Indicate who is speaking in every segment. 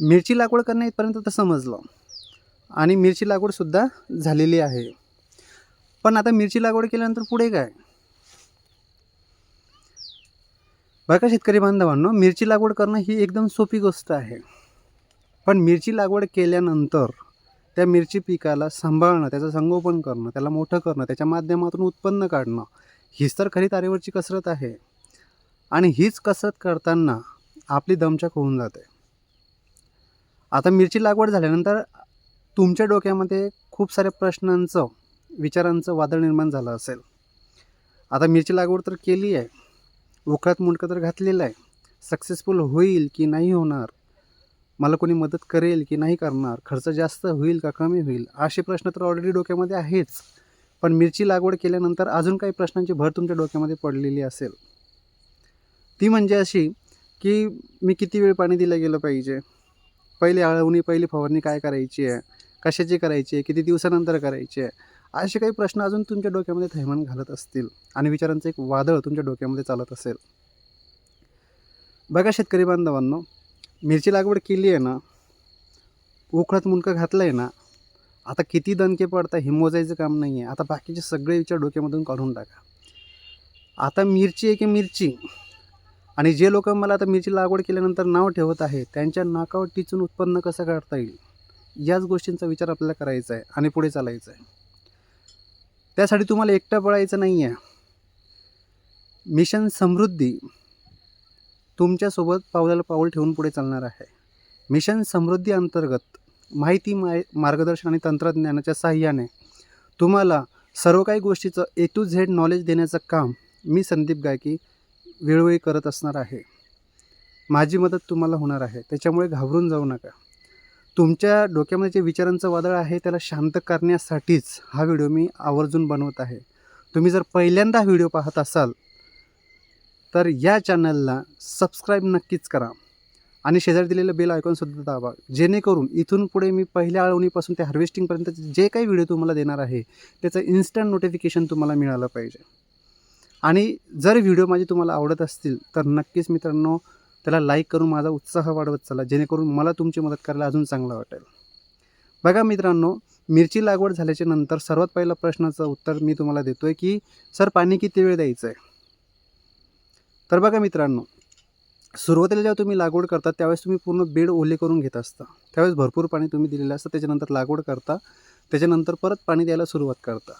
Speaker 1: मिरची लागवड करणं इथपर्यंत तर समजलं. आणि मिरची लागवडसुद्धा झालेली आहे. पण आता मिरची लागवड केल्यानंतर पुढे काय? बघा शेतकरी बांधवांनो मिरची लागवड करणं ही एकदम सोपी गोष्ट आहे. पण मिरची लागवड केल्यानंतर त्या मिरची पिकाला सांभाळणं त्याचं संगोपन करणं त्याला मोठं करणं त्याच्या माध्यमातून उत्पन्न काढणं हीच तर खरी तारेवरची कसरत आहे. आणि हीच कसरत करताना आपली दमछाक होऊन जाते. आता मिरची लागवड झाल्यानंतर तुमच्या डोक्यामध्ये खूप साऱ्या प्रश्नांचं विचारांचं वादळ निर्माण झालं असेल. आता मिरची लागवड तर केली आहे. उखळात मुंडकं तर घातलेलं आहे. सक्सेसफुल होईल की नाही होणार? मला कोणी मदत करेल की नाही करणार? खर्च जास्त होईल का कमी होईल? असे प्रश्न तर ऑलरेडी डोक्यामध्ये आहेच. पण मिरची लागवड केल्यानंतर अजून काही प्रश्नांची भर तुमच्या डोक्यामध्ये पडलेली असेल. ती म्हणजे अशी की मी किती वेळ पाणी दिलं गेलं पाहिजे? पहिले आळवणी पहिली फवारणी काय करायची आहे? कशाची करायची आहे? किती दिवसानंतर करायची आहे? असे काही प्रश्न अजून तुमच्या डोक्यामध्ये थैमान घालत असतील आणि विचारांचं एक वादळ तुमच्या डोक्यामध्ये चालत असेल. बघा शेतकरी बांधवांनो मिरची लागवड केली आहे ना? उकळत मुंडकं घातलं आहे ना? आता किती दणके पडतात हे मोजायचं काम नाही आहे आता बाकीचे सगळे विचार डोक्यामधून काढून टाका. आता मिरची आहे की मिरची? आणि जे लोक मला आता मिरची लागवड केल्यानंतर नाव ठेवत आहे त्यांच्या नाकावर टिचून उत्पन्न कसं काढता येईल? याच गोष्टींचा विचार आपल्याला करायचा आहे आणि पुढे चालायचं आहे. त्यासाठी तुम्हाला एकटं पळायचं नाही आहे. मिशन समृद्धी तुमच्यासोबत पावलाला पाऊल ठेवून पुढे चालणार आहे. मिशन समृद्धी अंतर्गत माहिती माय मार्गदर्शन आणि तंत्रज्ञानाच्या सहाय्याने तुम्हाला सर्व काही गोष्टीचं ए टू झेड नॉलेज देण्याचं काम मी संदीप गायकी वेळोवेळी करत असणार आहे. माझी मदत तुम्हाला होणार आहे. त्याच्यामुळे घाबरून जाऊ नका. तुमच्या डोक्यामध्ये जे विचारांचं वादळ आहे त्याला शांत करण्यासाठीच हा व्हिडिओ मी आवर्जून बनवत आहे. तुम्ही जर पहिल्यांदा व्हिडिओ पाहत असाल तर या चॅनलला सबस्क्राईब नक्कीच करा आणि शेजारी दिलेलं बेल आयकॉनसुद्धा दाबा. जेणेकरून इथून पुढे मी पहिल्या आळवणीपासून ते हार्वेस्टिंगपर्यंत जे काही व्हिडिओ तुम्हाला देणार आहे त्याचं इन्स्टंट नोटिफिकेशन तुम्हाला मिळालं पाहिजे. आणि जर व्हिडिओ माझे तुम्हाला आवडत असतील तर नक्कीच मित्रांनो त्याला लाईक करून माझा उत्साह वाढवत चला जेणेकरून मला तुमची मदत करायला अजून चांगलं वाटेल. बघा मित्रांनो मिरची लागवड झाल्याच्यानंतर सर्वात पहिला प्रश्नाचं उत्तर मी तुम्हाला देतो आहे की सर पाणी किती वेळ द्यायचं आहे तर बघा मित्रांनो सुरुवातीला जेव्हा तुम्ही लागवड करता त्यावेळेस तुम्ही पूर्ण बेड ओले करून घेत असता. त्यावेळेस भरपूर पाणी तुम्ही दिलेलं असतं त्याच्यानंतर लागवड करता त्याच्यानंतर परत पाणी द्यायला सुरुवात करता.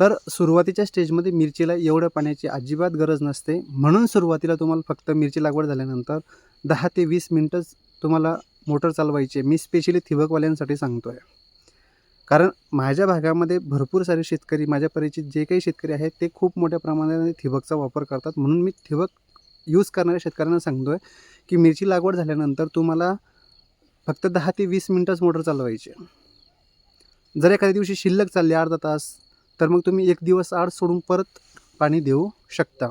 Speaker 1: तर सुरुवातीच्या स्टेजमध्ये मिरचीला एवढ्या पाण्याची अजिबात गरज नसते. म्हणून सुरुवातीला तुम्हाला फक्त मिरची लागवड झाल्यानंतर दहा ते वीस मिनटंच तुम्हाला मोटर चालवायची मी स्पेशली ठिबकवाल्यांसाठी सांगतो आहे कारण माझ्या भागामध्ये भरपूर सारे शेतकरी माझ्या परिचित जे काही शेतकरी आहेत ते खूप मोठ्या प्रमाणात ठिबकचा वापर करतात. म्हणून मी ठिबक यूज करणाऱ्या शेतकऱ्यांना सांगतो आहे की मिरची लागवड झाल्यानंतर तुम्हाला फक्त दहा ते वीस मिनटंच मोटर चालवायची आहे. जर एखाद्या दिवशी शिल्लक चालली अर्धा तास तर मग तुम्ही एक दिवस आड सोडून परत पाणी देऊ शकता.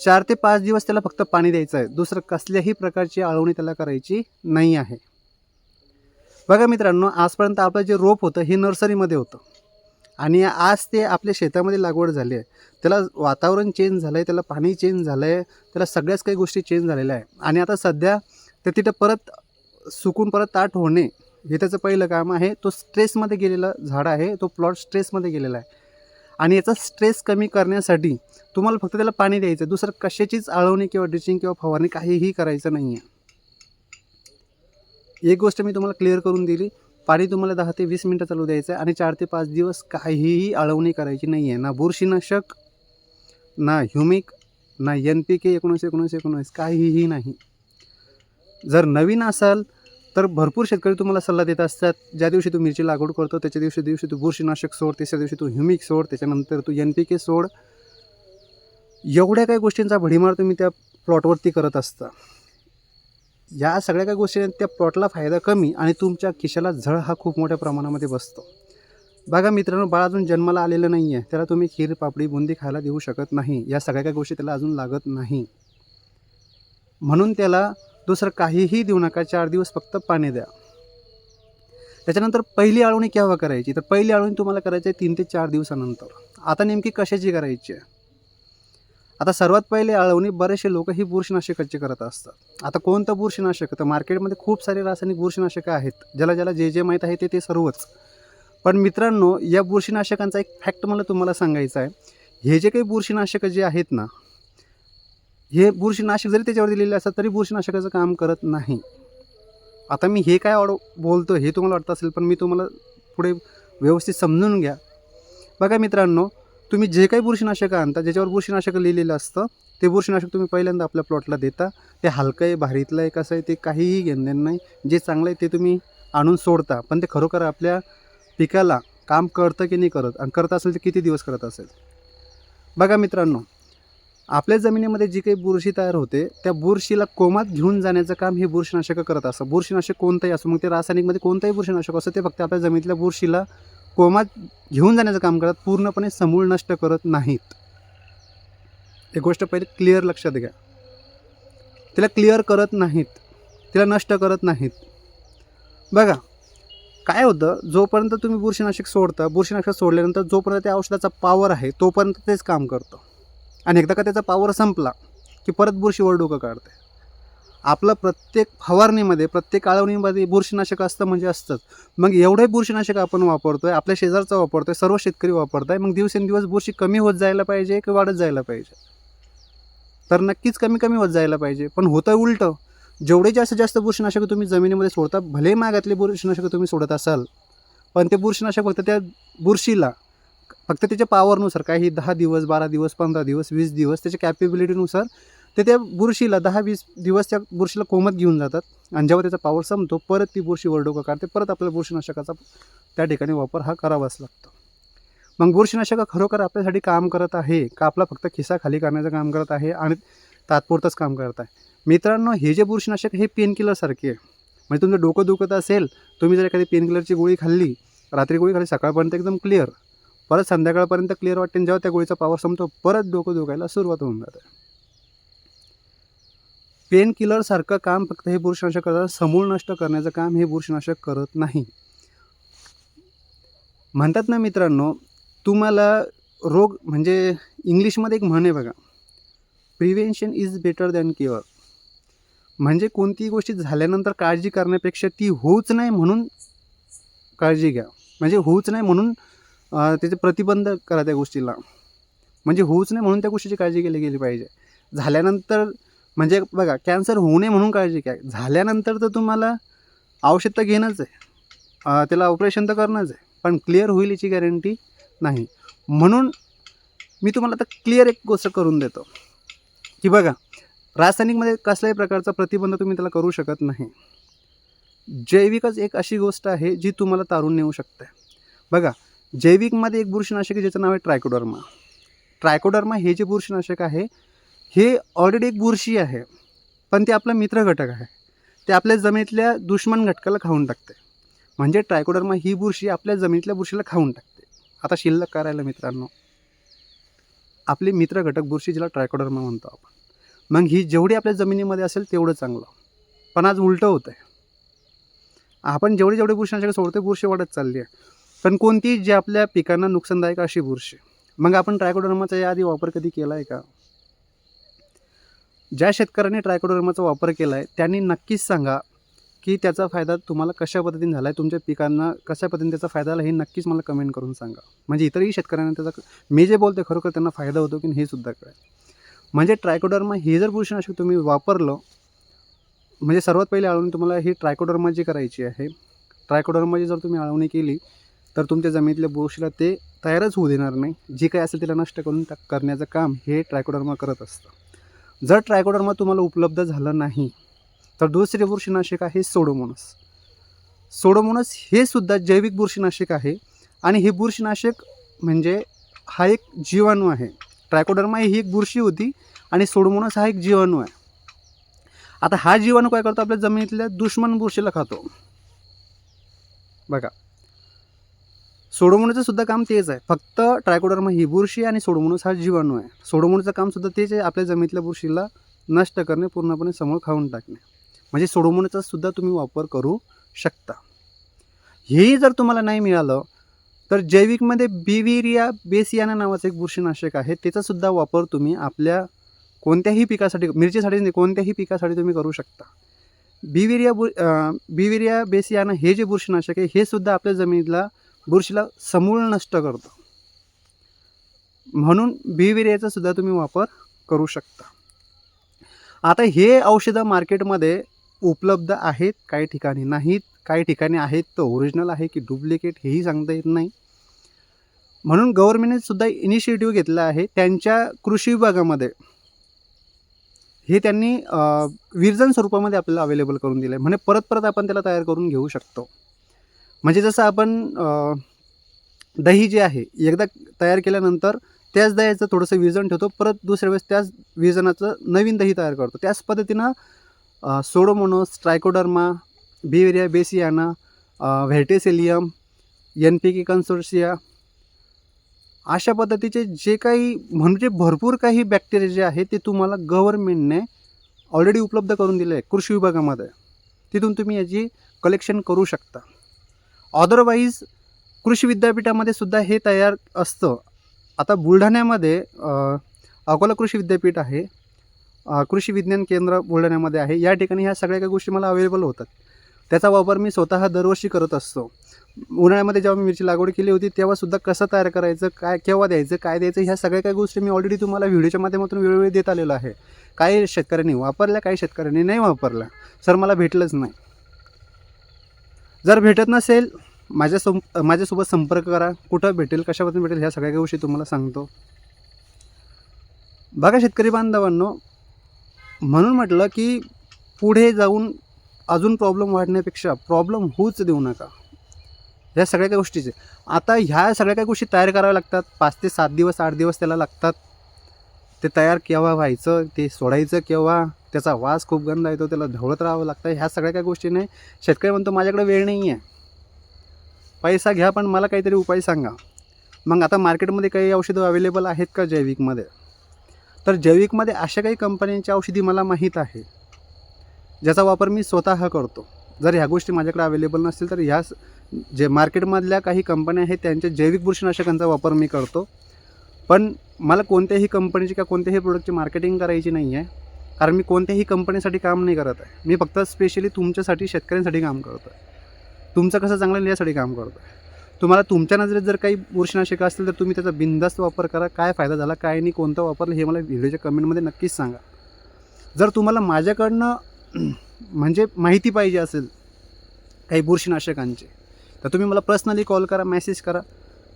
Speaker 1: चार ते पाच दिवस त्याला फक्त पाणी द्यायचं आहे. दुसरं कसल्याही प्रकारची आळवणी त्याला करायची नाही आहे. बघा मित्रांनो आजपर्यंत आपलं जे रोप होतं हे नर्सरीमध्ये होतं. आणि आज ते आपल्या शेतामध्ये लागवड झाली आहे. त्याला वातावरण चेंज झालं आहे त्याला पाणी चेंज झालं आहे त्याला सगळ्याच काही गोष्टी चेंज झालेल्या आहे. आणि आता सध्या ते तिथं परत सुकून परत ताट होणे हे त्याचं पहिलं काम आहे. तो स्ट्रेसमध्ये गेलेला झाड आहे. तो प्लॉट स्ट्रेसमध्ये गेलेला आहे. आणि याचा स्ट्रेस कमी करण्यासाठी तुम्हाला फक्त त्याला पाणी द्यायचं आहे दुसरं कशाचीच आळवणी किंवा ड्रिचिंग किंवा फवारणी काहीही करायचं नाही आहे एक गोष्ट मी तुम्हाला क्लिअर करून दिली. पाणी तुम्हाला दहा ते वीस मिनटं चालू द्यायचं आहे आणि चार ते पाच दिवस काहीही आळवणी करायची नाही आहे ना बुरशीनाशक ना ह्युमिक ना एन पी के एकोणीस एकोणीसशे एकोणीस काहीही नाही. जर नवीन असाल तर भरपूर शेतकरी तुम्हाला सल्ला देत असतात. ज्या दिवशी तू मिरची लागवड करतो त्याच्या दिवशी दिवशी तू बुरशीनाशक सोड तिसऱ्या दिवशी तू ह्युमिक सोड त्याच्यानंतर तू एन पी के सोड. एवढ्या काही गोष्टींचा भडीमार तुम्ही त्या प्लॉटवरती करत असता. या सगळ्या काही गोष्टी त्या प्लॉटला फायदा कमी आणि तुमच्या खिशाला झळ हा खूप मोठ्या प्रमाणामध्ये बसतो. बघा मित्रांनो बाळ अजून जन्माला आलेलं नाही आहे त्याला तुम्ही खीर पापडी बुंदी खायला देऊ शकत नाही. या सगळ्या काही गोष्टी त्याला अजून लागत नाही. म्हणून त्याला दुसरं काहीही देऊ नका चार दिवस फक्त पाणी द्या. त्याच्यानंतर पहिली आळवणी केव्हा करायची? तर पहिली आळवणी तुम्हाला करायची आहे तीन ते चार दिवसानंतर. आता नेमकी कशाची करायची आहे? आता सर्वात पहिले आळवणी बरेचसे लोक ही बुरशीनाशकाची करत असतात. आता कोणतं बुरशीनाशक? तर मार्केटमध्ये खूप सारे रासायनिक बुरशीनाशकं आहेत ज्याला ज्याला जे जे माहीत आहे ते ते सर्वच. पण मित्रांनो या बुरशीनाशकांचा एक फॅक्ट मला तुम्हाला सांगायचा आहे. हे जे काही बुरशीनाशकं जे आहेत ना हे बुरशीनाशक जरी त्याच्यावर दिलेले असतात तरी बुरशीनाशकाचं काम करत नाही. आता मी हे काय ऑड बोलतो हे तुम्हाला वाटत असेल पण मी तुम्हाला पुढे व्यवस्थित समजून घ्या. बघा मित्रांनो तुम्ही जे काही बुरशीनाशकं आणता ज्याच्यावर बुरशीनाशकं लिहिलेलं असतं ते बुरशीनाशक तुम्ही पहिल्यांदा आपल्या प्लॉटला देता. ते हलकं आहे भारीतलं आहे कसं आहे ते काहीही घेणं नाही. जे चांगलं आहे ते तुम्ही आणून सोडता. पण ते खरोखर आपल्या पिकाला काम करतं की नाही करत? आणि करत असेल तर किती दिवस करत असेल? बघा मित्रांनो आपल्या जमिनीमध्ये जी काही बुरशी तयार होते त्या बुरशीला कोमात घेऊन जाण्याचं काम हे बुरशीनाशकं करत असतं बुरशीनाशक कोणतंही असो मग ते रासायनिकमध्ये कोणतंही बुरशीनाशक असं ते फक्त आपल्या जमिनीतल्या बुरशीला कोमात घेऊन जाण्याचं काम करतात पूर्णपणे समूळ नष्ट करत नाहीत. एक गोष्ट पहिले क्लिअर लक्षात घ्या. तिला क्लिअर करत नाहीत. तिला नष्ट करत नाहीत. बघा काय होतं जोपर्यंत तुम्ही बुरशीनाशक सोडता बुरशीनाशक सोडल्यानंतर जोपर्यंत त्या औषधाचा पावर आहे तोपर्यंत तेच काम करतं. आणि एकदा का त्याचा पावर संपला की परत बुरशीवर डोकं काढते. आपलं प्रत्येक फवारणीमध्ये प्रत्येक आळवणीमध्ये बुरशीनाशक असतं म्हणजे असतंच. मग एवढे बुरशीनाशक आपण वापरतो आहे आपल्या शेजारचा वापरतो आहे सर्व शेतकरी वापरताय मग दिवसेंदिवस बुरशी कमी होत जायला पाहिजे की वाढत जायला पाहिजे? तर नक्कीच कमी कमी होत जायला पाहिजे. पण होतं उलटं. जेवढे जास्त जास्त बुरशीनाशक तुम्ही जमिनीमध्ये सोडता भले मागातले बुरशीनाशक तुम्ही सोडत असाल पण ते बुरशीनाशक फक्त त्या बुरशीला फक्त त्याच्या पावरनुसार काही दहा दिवस बारा दिवस पंधरा दिवस वीस दिवस त्याच्या कॅपेबिलिटीनुसार ते त्या बुरशीला दहा वीस दिवस त्या बुरशीला कोमत घेऊन जातात. आणि जेव्हा त्याचा पावर संपतो परत ती बुरशी वरडोकं काढते परत आपल्याला बुरशीनाशकाचा त्या ठिकाणी वापर हा करावाच लागतो. मग बुरशीनाशक खरोखर आपल्यासाठी काम करत आहे का? आपला फक्त खिसा खाली करण्याचं काम करत आहे आणि तात्पुरतंच काम करत आहे? मित्रांनो हे जे बुरशीनाशक हे पेनकिलरसारखे आहे. म्हणजे तुमचं डोकं दुखत असेल तुम्ही जर एखादी पेनकिलरची गोळी खाल्ली रात्री गोळी खाल्ली सकाळपर्यंत एकदम क्लिअर परत संध्याकाळपर्यंत क्लिअर वाटते आणि जेव्हा त्या गोळीचा पावर संपतो परत डोकं दुखायला सुरुवात होऊन जाते. पेन किलरसारखं काम फक्त हे बुरशीनाशक करतात समूळ नष्ट करण्याचं काम हे बुरशीनाशक करत नाही. म्हणतात ना मित्रांनो तुम्हाला रोग म्हणजे इंग्लिशमध्ये एक म्हण आहे बघा prevention is better than cure म्हणजे कोणतीही गोष्टी झाल्यानंतर काळजी करण्यापेक्षा ती होऊच नाही म्हणून काळजी घ्या. म्हणजे होऊच नाही म्हणून त्याचे प्रतिबंध करा त्या गोष्टीला. म्हणजे होऊच नाही म्हणून त्या गोष्टीची काळजी केली गेली पाहिजे. झाल्यानंतर म्हणजे बघा कॅन्सर होऊ नये म्हणून काळजी घ्या. झाल्यानंतर तर तुम्हाला औषध तर घेणंच आहे. त्याला ऑपरेशन तर करणंच आहे. पण क्लिअर होईल याची गॅरंटी नाही. म्हणून मी तुम्हाला आता क्लिअर एक गोष्ट करून देतो. की बघा रासायनिकमध्ये कसल्याही प्रकारचा प्रतिबंध तुम्ही त्याला करू शकत नाही. जैविकच एक अशी गोष्ट आहे जी तुम्हाला तारून नेऊ शकते बघा जैविकमध्ये एक बुरशीनाशक आहे ज्याचं नाव आहे ट्रायकोडर्मा. ट्रायकोडर्मा हे जे बुरशीनाशक आहे हे ऑलरेडी एक बुरशी आहे पण ते आपला मित्र घटक आहे. ते आपल्या जमिनीतल्या दुश्मन घटकाला खाऊन टाकते म्हणजे ट्रायकोडर्मा ही बुरशी आपल्या जमिनीतल्या बुरशीला खाऊन टाकते. आता शिल्लक करायला मित्रांनो आपले मित्र घटक बुरशी जिला ट्रायकोडर्मा म्हणतो आपण मग ही जेवढी आपल्या जमिनीमध्ये असेल तेवढं चांगलं. पण आज उलटं होतं आहे आपण जेवढे जेवढे बुरशीनाशक सोडतो बुरशी वाढत चालली आहे. पण कोणती जी आपल्या पिकांना नुकसानदायक अशी बुरशी? मग आपण ट्रायकोडर्माचा याआधी वापर कधी केला आहे का? ज्या शेतकऱ्यांनी ट्रायकोडर्माचा वापर केला आहे त्यांनी नक्कीच सांगा की त्याचा फायदा तुम्हाला कशा पद्धतीने झाला आहे तुमच्या पिकांना कशा पद्धतीने त्याचा फायदा झाला हे नक्कीच मला कमेंट करून सांगा. म्हणजे इतरही शेतकऱ्यांना त्याचा मी जे बोलते खरोखर त्यांना फायदा होतो की हे सुद्धा कळेल. म्हणजे ट्रायकोडर्मा हे जर बुरशीनाशक तुम्ही वापरलं म्हणजे सर्वात पहिले आळवणी तुम्हाला ही ट्रायकोडर्मा जी करायची आहे ट्रायकोडर्माची जर तुम्ही आळवणी केली तर तुमच्या जमिनीतल्या बुरशीला ते तयारच होऊ देणार नाही. जे काही असेल तिला नष्ट करून टाक करण्याचं काम हे ट्रायकोडर्मा करत असतं. जर ट्रायकोडर्मा तुम्हाला उपलब्ध झालं नाही तर दुसरे बुरशीनाशक आहे सोडोमोनस. सोडोमोनस हे सुद्धा जैविक बुरशीनाशक आहे आणि हे बुरशीनाशक म्हणजे हा एक जीवाणू आहे. ट्रायकोडर्मा ही एक बुरशी होती आणि सोडोमोनस हा एक जीवाणू आहे. आता हा जीवाणू काय करतो? आपल्या जमिनीतल्या दुश्मन बुरशीला खातो. बघा. सोडोमोनचं सुद्धा काम तेच आहे. फक्त ट्रायकोडर्मा ही बुरशी आणि सोडोमोनस हा जीवाणू आहे. सोडोमोनचं काम सुद्धा तेच आहे आपल्या जमिनीतल्या बुरशीला नष्ट करणे पूर्णपणे समोर खाऊन टाकणे. म्हणजे सोडोमोनचा सुद्धा तुम्ही वापर करू शकता. हेही जर तुम्हाला नाही मिळालं तर जैविकमध्ये बिविरिया बेसियाना नावाचं एक बुरशीनाशक आहे त्याचासुद्धा वापर तुम्ही आपल्या कोणत्याही पिकासाठी मिरचीसाठी नाही कोणत्याही पिकासाठी तुम्ही करू शकता. बिविरिया बु बिविरिया बेसियाना हे जे बुरशीनाशक आहे हे सुद्धा आपल्या जमिनीला बुरशीला समूळ नष्ट करतं. म्हणून बिविर्याचा सुद्धा तुम्ही वापर करू शकता. आता हे औषधं मार्केटमध्ये उपलब्ध आहेत काही ठिकाणी नाहीत काही ठिकाणी आहेत तर ओरिजिनल आहे की डुप्लिकेट हेही सांगता येत नाही. म्हणून गव्हर्मेंटने सुद्धा इनिशिएटिव्ह घेतला आहे त्यांच्या कृषी विभागामध्ये. हे त्यांनी विरजन स्वरूपामध्ये आपल्याला अवेलेबल करून दिलं आहे म्हणजे परत परत आपण त्याला तयार करून घेऊ शकतो. म्हणजे जसं आपण दही जे आहे एकदा तयार केल्यानंतर त्याच दह्याचं थोडंसं विजन ठेवतो परत दुसऱ्या वेळेस त्याच विजनाचं नवीन दही तयार करतो. त्याच पद्धतीनं Pseudomonas Trichoderma Beauveria bassiana Verticillium N P K consortia अशा पद्धतीचे जे काही म्हणजे भरपूर काही बॅक्टेरिया जे आहे ते तुम्हाला गव्हर्नमेंटने ऑलरेडी उपलब्ध करून दिले आहे कृषी विभागामध्ये. तिथून तुम्ही याची कलेक्शन करू शकता. अदरवाईज कृषी विद्यापीठामध्ये सुद्धा हे तयार असतं. आता बुलढाण्यामध्ये अकोला कृषी विद्यापीठ आहे कृषी विज्ञान केंद्र बुलढाण्यामध्ये आहे. या ठिकाणी ह्या सगळ्या काही गोष्टी मला अवेलेबल होतात. त्याचा वापर मी स्वतः दरवर्षी करत असतो. उन्हाळ्यामध्ये जेव्हा मी मिरची लागवड केली होती तेव्हासुद्धा कसं तयार करायचं काय केव्हा द्यायचं काय द्यायचं ह्या सगळ्या काही गोष्टी मी ऑलरेडी तुम्हाला व्हिडिओच्या माध्यमातून वेळोवेळी देत आलेलो आहे. काही शेतकऱ्यांनी वापरल्या काही शेतकऱ्यांनी नाही वापरल्या. सर मला भेटलंच नाही. जर भेटत नसेल माझ्या सं माझ्यासोबत संपर्क करा. कुठं भेटेल कशापासून भेटेल ह्या सगळ्या गोष्टी तुम्हाला सांगतो. बघा शेतकरी बांधवांनो म्हणून म्हटलं की पुढे जाऊन अजून प्रॉब्लेम वाढण्यापेक्षा प्रॉब्लेम होऊच देऊ नका. ह्या सगळ्या काही गोष्टीचे. आता ह्या सगळ्या काही गोष्टी तयार कराव्या लागतात. पाच ते सात दिवस आठ दिवस त्याला लागतात. ते तयार केव्हा व्हायचं ते सोडायचं केव्हा? त्याचा वास खूप गंध येतो त्याला ढवळत राहावं लागतं. ह्या सगळ्या काही गोष्टी नाही. शेतकरी म्हणतो माझ्याकडे वेळ नाही आहे. पैसा घ्या पण मला काहीतरी उपाय सांगा. मग आता मार्केटमध्ये काही औषधं अवेलेबल आहेत का जैविकमध्ये? तर जैविकमध्ये अशा काही कंपन्यांची औषधी मला माहीत आहे ज्याचा वापर मी स्वतः करतो. जर ह्या गोष्टी माझ्याकडे अवेलेबल नसतील तर ह्या जे मार्केटमधल्या काही कंपन्या आहेत त्यांच्या जैविक बुरशीनाशकांचा वापर मी करतो. पण मला कोणत्याही कंपनीची का कोणत्याही प्रोडक्टची मार्केटिंग करायची नाही आहे कारण मी कोणत्याही कंपनीसाठी काम नाही करत आहे. मी फक्त स्पेशली तुमच्यासाठी शेतकऱ्यांसाठी काम करतो आहे तुमचं कसं चांगलं यासाठी काम करतो आहे तुम्हाला तुमच्या नजरेत जर काही बुरशीनाशकं असतील तर तुम्ही त्याचा बिंदास्त वापर करा. काय फायदा झाला काय नाही कोणतं वापरलं हे मला व्हिडिओच्या कमेंटमध्ये नक्कीच सांगा. जर तुम्हाला माझ्याकडनं म्हणजे माहिती पाहिजे असेल काही बुरशीनाशकांची तर तुम्ही मला पर्सनली कॉल करा मेसेज करा.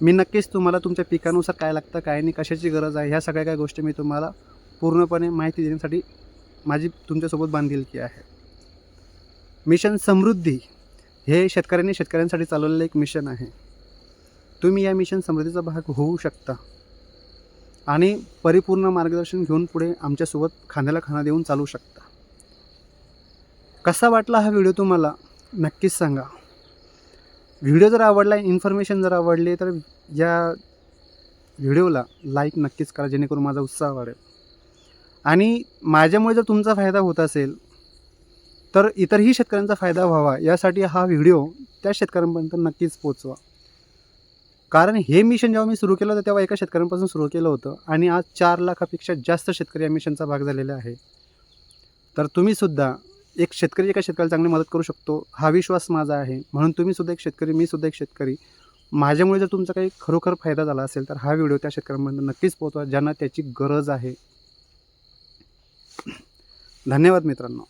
Speaker 1: मी नक्कीच तुम्हाला तुमच्या पिकानुसार काय लागतं काय नाही कशाची गरज आहे ह्या सगळ्या काही गोष्टी मी तुम्हाला पूर्णपणे माहिती देण्यासाठी माझी तुमच्यासोबत बांधिलकी आहे. मिशन समृद्धी हे शेतकऱ्यांनी शेतकऱ्यांसाठी चालवलेलं एक मिशन आहे. तुम्ही या मिशन समृद्धीचा भाग होऊ शकता. आणि परिपूर्ण मार्गदर्शन घेऊन पुढे आमच्यासोबत खांद्याला खाना देऊन चालू शकता. कसा वाटला हा व्हिडिओ तुम्हाला? नक्कीच सांगा. व्हिडिओ जर आवडला इन्फॉर्मेशन जर आवडली तर या व्हिडिओला लाईक नक्कीच करा जेणेकरून माझा उत्साह वाढेल. आणि माझ्यामुळे जर तुमचा फायदा होत असेल तर इतरही शेतकऱ्यांचा फायदा व्हावा यासाठी हा व्हिडिओ त्या शेतकऱ्यांपर्यंत नक्कीच पोचवा. कारण हे मिशन जेव्हा मी सुरू केलं होतं तेव्हा एका शेतकऱ्यांपासून सुरू केलं होतं आणि आज चार लाखापेक्षा जास्त शेतकरी या मिशनचा भाग झालेला आहे. तर तुम्हीसुद्धा एक शेतकरी एका शेतकऱ्याला चांगली मदत करू शकतो हा विश्वास माझा आहे. म्हणून तुम्हीसुद्धा एक शेतकरी मी सुद्धा एक शेतकरी. माझ्यामुळे जर तुमचा काही खरोखर फायदा झाला असेल तर हा व्हिडिओ त्या शेतकऱ्यांपर्यंत नक्कीच पोहोचवा ज्यांना त्याची गरज आहे. धन्यवाद मित्रांनो.